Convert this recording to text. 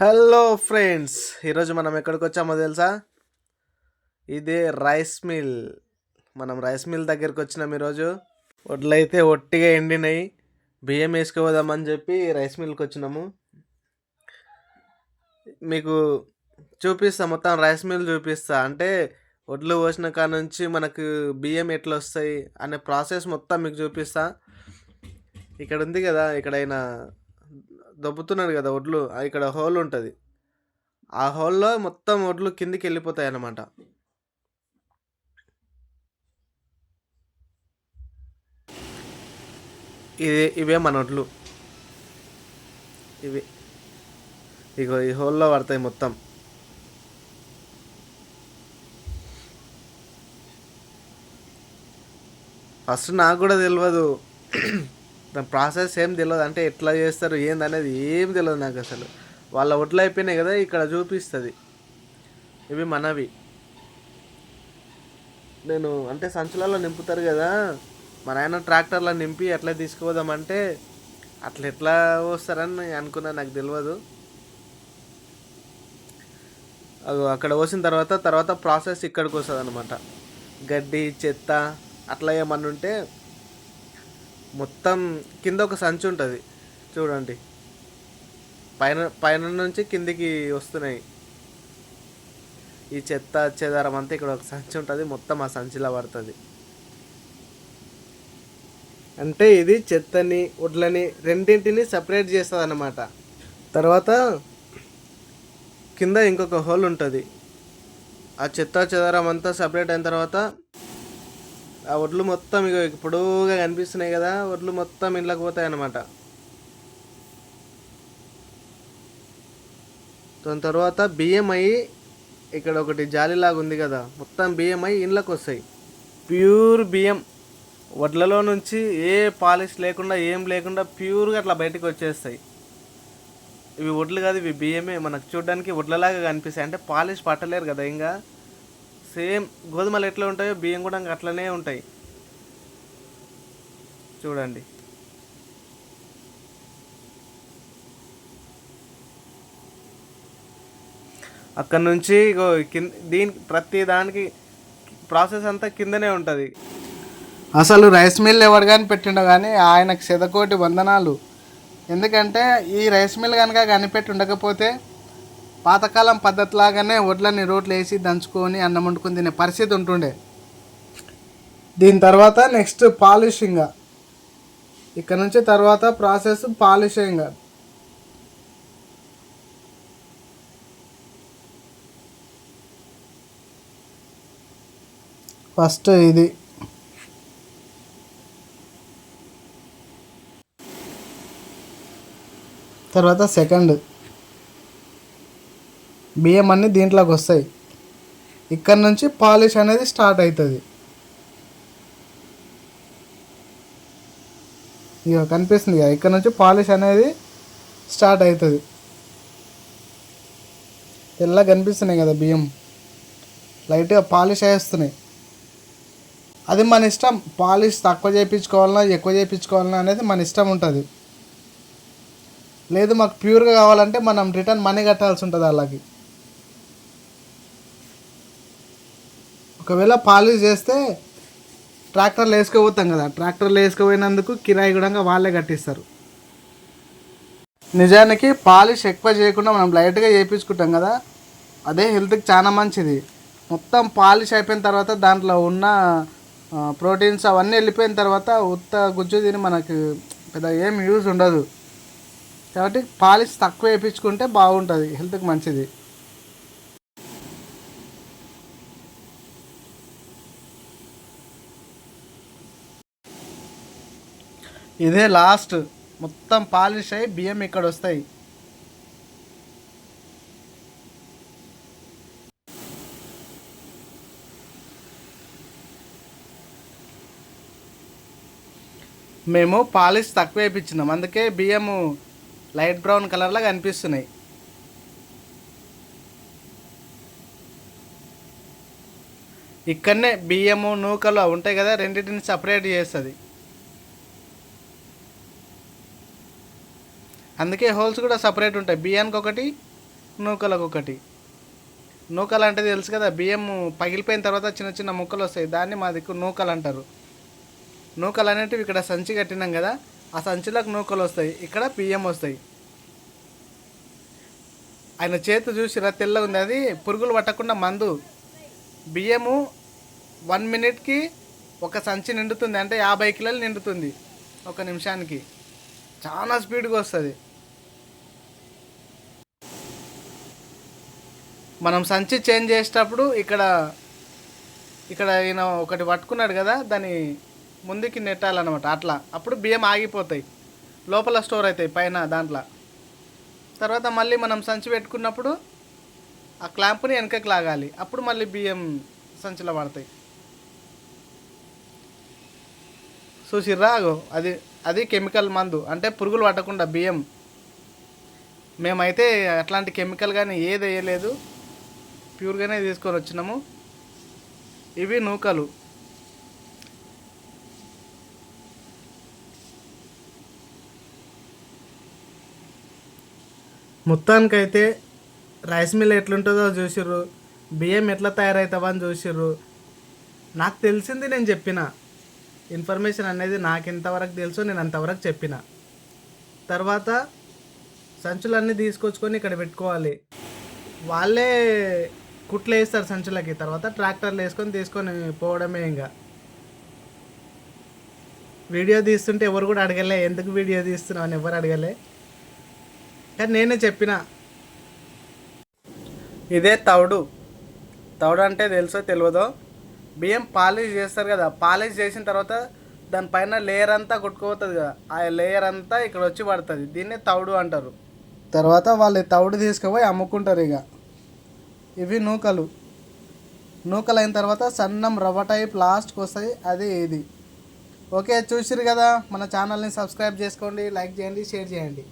Hello friends ఈరోజు మనం ఎక్కడికి వచ్చామో తెలుసా? ఇదే రైస్ మిల్. మనం రైస్ మిల్ దగ్గరికి వచ్చినాం ఈరోజు. వడ్లయితే ఒట్టిగా ఎండినాయి. బియ్యం వేసుకోదామని చెప్పి రైస్ మిల్కి వచ్చినాము. మీకు చూపిస్తా మొత్తం రైస్ మిల్ చూపిస్తా. అంటే వడ్లు పోసిన కాడ నుంచి మనకు బియ్యం ఎట్లా వస్తాయి అనే ప్రాసెస్ మొత్తం మీకు చూపిస్తా. ఇక్కడ ఉంది కదా ఇక్కడ దొబ్బుతున్నాడు కదా వడ్లు ఇక్కడ హోల్ ఉంటుంది. ఆ హోల్లో మొత్తం వడ్లు కిందికి వెళ్ళిపోతాయి అన్నమాట ఇది ఇవే మన వడ్లు ఇవి. ఇగో ఈ హోల్లో పడతాయి మొత్తం. ఫస్ట్ నాకు కూడా తెలియదు దాని ప్రాసెస్ ఏం తెలియదు అంటే ఎట్లా చేస్తారు ఏంది అనేది ఏం తెలియదు నాకు అసలు. వాళ్ళ ఒడ్లు అయిపోయినాయి కదా ఇక్కడ చూపిస్తుంది. ఇవి మనవి. నేను అంటే సంచులలో నింపుతారు కదా మన ఆయన ట్రాక్టర్లో నింపి ఎట్లా తీసుకుపోదామంటే అట్లా ఎట్లా వస్తారని అనుకున్నా నాకు తెలియదు అగో అక్కడ పోసిన తర్వాత తర్వాత ప్రాసెస్ ఇక్కడికి వస్తుంది అనమాట గడ్డి చెత్త అట్లా ఏమన్నా ఉంటే మొత్తం కింద ఒక సంచి ఉంటుంది. చూడండి. పైన పైన నుంచి కిందికి వస్తున్నాయి. ఈ చెత్త చెదారం అంతా ఇక్కడ ఒక సంచి ఉంటుంది. మొత్తం ఆ సంచిలో పడుతుంది. అంటే ఇది చెత్తని వడ్లని రెండింటిని సపరేట్ చేస్తుంది అన్నమాట తర్వాత కింద ఇంకొక హోల్ ఉంటుంది. ఆ చెత్త చెదారం అంతా సపరేట్ అయిన తర్వాత ఆ వడ్లు మొత్తం ఇక పొడవుగా కనిపిస్తున్నాయి కదా వడ్లు మొత్తం ఇంట్లోకి పోతాయి అన్నమాట దాని తర్వాత బియ్యం అయ్యి ఇక్కడ ఒకటి జాలిలాగా ఉంది కదా మొత్తం బియ్యం అయ్యి ఇండ్లకు వస్తాయి. ప్యూర్ బియ్యం. వడ్లలో నుంచి ఏ పాలిష్ లేకుండా ఏం లేకుండా ప్యూర్గా అట్లా బయటకు వచ్చేస్తాయి. ఇవి వడ్లు కాదు ఇవి బియ్యమే. మనకు చూడడానికి వడ్లలాగా కనిపిస్తాయి. అంటే పాలిష్ పట్టలేరు కదా ఇంకా. సేమ్ గోధుమలు ఎట్లా ఉంటాయో బియ్యం కూడా ఇంకా అట్లనే ఉంటాయి. చూడండి. అక్కడ నుంచి కింద దీని ప్రతి దానికి ప్రాసెస్ అంతా కిందనే ఉంటుంది. అసలు రైస్ మిల్ ఎవరు కానీ పెట్టిండో కానీ ఆయనకు శతకోటి వందనాలు. ఎందుకంటే ఈ రైస్ మిల్ కనుక కనిపెట్టి ఉండకపోతే పాతకాలం పద్ధతిలాగానే వడ్లని రోట్లు వేసి దంచుకొని అన్నం వండుకొని తినే పరిస్థితి ఉంటుండే. దీని తర్వాత నెక్స్ట్ పాలిషింగ్. ఇక్కడ నుంచి తర్వాత ప్రాసెస్ పాలిషింగ్. ఫస్ట్ ఇది. తర్వాత సెకండ్. బియ్యం అన్నీ దీంట్లోకి వస్తాయి. ఇక్కడ నుంచి పాలిష్ అనేది స్టార్ట్ అవుతుంది ఇక కనిపిస్తుంది కదా ఇక్కడ నుంచి పాలిష్ అనేది స్టార్ట్ అవుతుంది తెల్ల కనిపిస్తున్నాయి కదా బియ్యం. లైట్గా పాలిష్ వేస్తున్నాయి అది మన ఇష్టం. పాలిష్ తక్కువ చేయించుకోవాలన్నా ఎక్కువ చేయించుకోవాలన్నా అనేది మన ఇష్టం ఉంటుంది. లేదు మాకు ప్యూర్గా కావాలంటే మనం రిటర్న్ మనీ కట్టాల్సి ఉంటుంది వాళ్ళకి. ఒకవేళ పాలిష్ చేస్తే ట్రాక్టర్లు వేసుకుపోతాం కదా. ట్రాక్టర్లు వేసుకుపోయినందుకు కిరాయి కూడా వాళ్ళే కట్టిస్తారు. నిజానికి పాలిష్ ఎక్కువ చేయకుండా మనం లైట్గా చేయించుకుంటాం కదా. అదే హెల్త్కి చాలా మంచిది. మొత్తం పాలిష్ అయిపోయిన తర్వాత దాంట్లో ఉన్న ప్రోటీన్స్ అవన్నీ వెళ్ళిపోయిన తర్వాత ఉత్త గుజ్జు తిని మనకు పెద్ద ఏం యూజ్ ఉండదు. కాబట్టి పాలిష్ తక్కువ వేయించుకుంటే బాగుంటుంది. హెల్త్కి మంచిది. ఇదే లాస్ట్. మొత్తం పాలిష్ అయ్యి బియ్యం ఇక్కడ వస్తాయి మేము పాలిష్ తక్కువ వేయించినాం అందుకే బియ్యము లైట్ బ్రౌన్ కలర్లో కనిపిస్తున్నాయి. ఇక్కడనే బియ్యము నూకలు అవి ఉంటాయి కదా రెండింటిని సపరేట్ చేస్తుంది. అందుకే హోల్స్ కూడా సపరేట్ ఉంటాయి. బియ్యానికి ఒకటి నూకలకు ఒకటి. నూకలు అంటే తెలుసు కదా బియ్యం పగిలిపోయిన తర్వాత చిన్న చిన్న ముక్కలు వస్తాయి. దాన్ని మా దిక్కు నూకలు అంటారు. నూకలు అనేటివి ఇక్కడ సంచి కట్టినాం కదా ఆ సంచిలకు నూకలు వస్తాయి. ఇక్కడ బియ్యం వస్తాయి. ఆయన చేతి చూసిరా తెల్ల ఉంది. అది పురుగులు పట్టకుండా మందు. బియ్యము వన్ మినిట్కి ఒక సంచి నిండుతుంది. అంటే యాభై కిలోలు నిండుతుంది ఒక నిమిషానికి. చాలా స్పీడ్గా వస్తుంది. మనం సంచి చేంజ్ చేసేటప్పుడు ఇక్కడ ఇక్కడ ఈయన ఒకటి పట్టుకున్నాడు కదా దాన్ని ముందుకి నెట్టాలన్నమాట అట్లా. అప్పుడు బియ్యం ఆగిపోతాయి. లోపల స్టోర్ అవుతాయి పైన దాంట్లో. తర్వాత మళ్ళీ మనం సంచి పెట్టుకున్నప్పుడు ఆ క్లాంప్ని వెనకకి లాగాలి. అప్పుడు మళ్ళీ బియ్యం సంచిలో పడతాయి. చూసిర్రా అది అది కెమికల్ మందు. అంటే పురుగులు పట్టకుండా బియ్యం. మేమైతే అట్లాంటి కెమికల్ కానీ ఏది వేయలేదు. ప్యూర్గానే తీసుకొని వచ్చినాము. ఇవి నూకలు. మొత్తానికైతే రైస్ మిల్ ఎట్లుంటుందో చూసిర్రు. బియ్యం ఎట్లా తయారవుతావా అని చూసిర్రు. నాకు తెలిసింది నేను చెప్పిన. ఇన్ఫర్మేషన్ అనేది నాకు ఎంతవరకు తెలుసో నేను అంతవరకు చెప్పిన. తర్వాత సంచులన్నీ తీసుకొచ్చుకొని ఇక్కడ పెట్టుకోవాలి. వాళ్ళే కుట్లు వేస్తారు సంచులకి తర్వాత ట్రాక్టర్లు వేసుకొని తీసుకొని పోవడమే ఇంకా. వీడియో తీస్తుంటే ఎవరు కూడా అడగలే ఎందుకు వీడియో తీస్తున్నావు అని ఎవరు అడగలే. కానీ నేనే చెప్పిన. ఇదే తౌడు. తౌడు అంటే తెలుసో తెలియదో? బియ్యం పాలిష్ చేస్తారు కదా పాలిష్ చేసిన తర్వాత దానిపైన లేయర్ అంతా కొట్టుకుపోతుంది కదా ఆ లేయర్ అంతా ఇక్కడ వచ్చి పడుతుంది. దీన్నే తౌడు అంటారు. తర్వాత వాళ్ళు తౌడు తీసుకుపోయి అమ్ముకుంటారు ఇక. ఇవి నూకలు. నూకలు అయిన తర్వాత సన్నం రవ్వ టైప్ లాస్ట్కి వస్తాయి. అది ఇది. ఓకే చూసిరు కదా? మన ఛానల్ని సబ్స్క్రైబ్ చేసుకోండి లైక్ చేయండి షేర్ చేయండి.